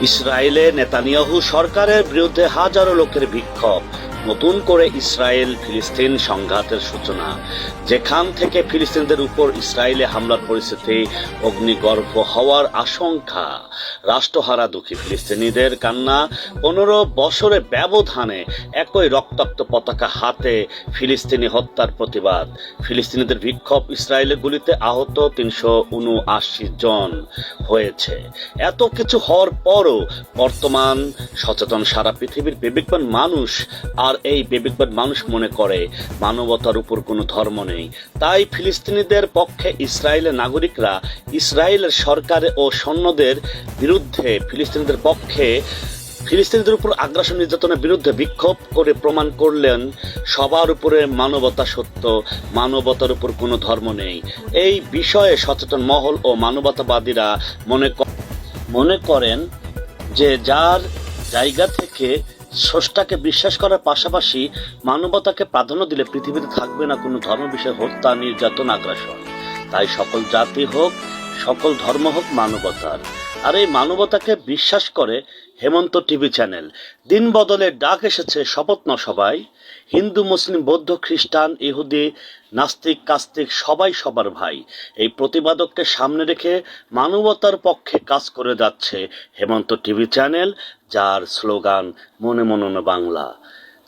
ইসরায়েলে নেতানিয়াহু সরকারের বিরুদ্ধে হাজারো লোকের বিক্ষোভ। নতুন করে ইসরায়েল ফিলিস্তিন সংঘাতের সূচনা। যেখান থেকে ফিলিস্তিনদের উপর ইসরায়েলে হামলার পরিস্থিতি, অগ্নিগর্ভ হওয়ার আশঙ্কা। রাষ্ট্রহারা দুঃখী ফিলিস্তিনিদের কান্না, পনেরো বছরে ব্যবধানে একই রক্তাক্ত পতাকা হাতে ফিলিস্তিনি হত্যার প্রতিবাদ। ফিলিস্তিনিদের বিক্ষোভ ইসরায়েলের গুলিতে আহত তিনশো উনআশি জন হয়েছে। এত কিছু হওয়ার পরও বর্তমান সচেতন সারা পৃথিবীর বিবেকবান মানুষ আর এই বিবেকবান মানুষ মনে করে, মানবতার উপর কোনো ধর্ম নেই। তাই ফিলিস্তিনিদের পক্ষে ইসরায়েলের নাগরিকরা ইসরায়েলের সরকার ও সৈন্যদের বিরুদ্ধে ফিলিস্তিনিদের পক্ষে ফিলিস্তিনিদের উপর আগ্রাসন নির্যাতনের বিরুদ্ধে বিক্ষোভ করে প্রমাণ করলেন, সবার উপরে মানবতা সত্য, মানবতার উপর কোনো ধর্ম নেই। এই বিষয়ে সচেতন মহল ও মানবতাবাদীরা মনে মনে করেন যে যার জায়গা থেকে স্রষ্টাকে বিশ্বাস করার পাশাপাশি মানবতাকে প্রাধান্য দিলে পৃথিবীতে থাকবে না কোনো ধর্ম বিষয় হত্যা, নির্যাতন, আগ্রাসন। তাই সকল জাতি হোক, সকল ধর্ম হোক মানবতার। আর এই মানবতাকে বিশ্বাস করে হেমন্ত টিভি চ্যানেল। দিন বদলের ডাক এসেছে শপথ ন সবাই। হিন্দু, মুসলিম, বৌদ্ধ, খ্রিস্টান, ইহুদি, নাস্তিক, কাস্তিক, সবাই সবার ভাই। এই প্রতিবাদককে সামনে রেখে মানবতার পক্ষে কাজ করে যাচ্ছে হেমন্ত টিভি চ্যানেল। যার স্লোগান মনে মননে বাংলা।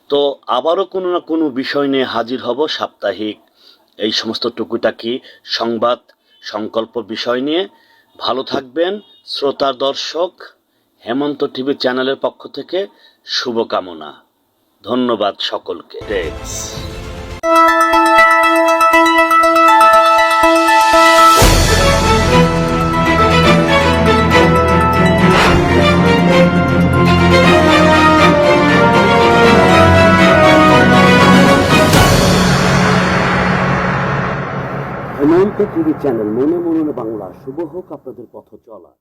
তো আবারও কোনো না কোনো বিষয় নিয়ে হাজির হব সাপ্তাহিক। এই সমস্ত টুকুটাকি সংবাদ, সংকল্প বিষয় নিয়ে। ভালো থাকবেন, শ্রোতার দর্শক। হেমন্ত টিভি চ্যানেলের পক্ষ থেকে শুভকামনা। ধন্যবাদ সকলকে। হেমন্ত টিভি চ্যানেল মনে মনে বাংলা। শুভ হোক আপনাদের পথ চলা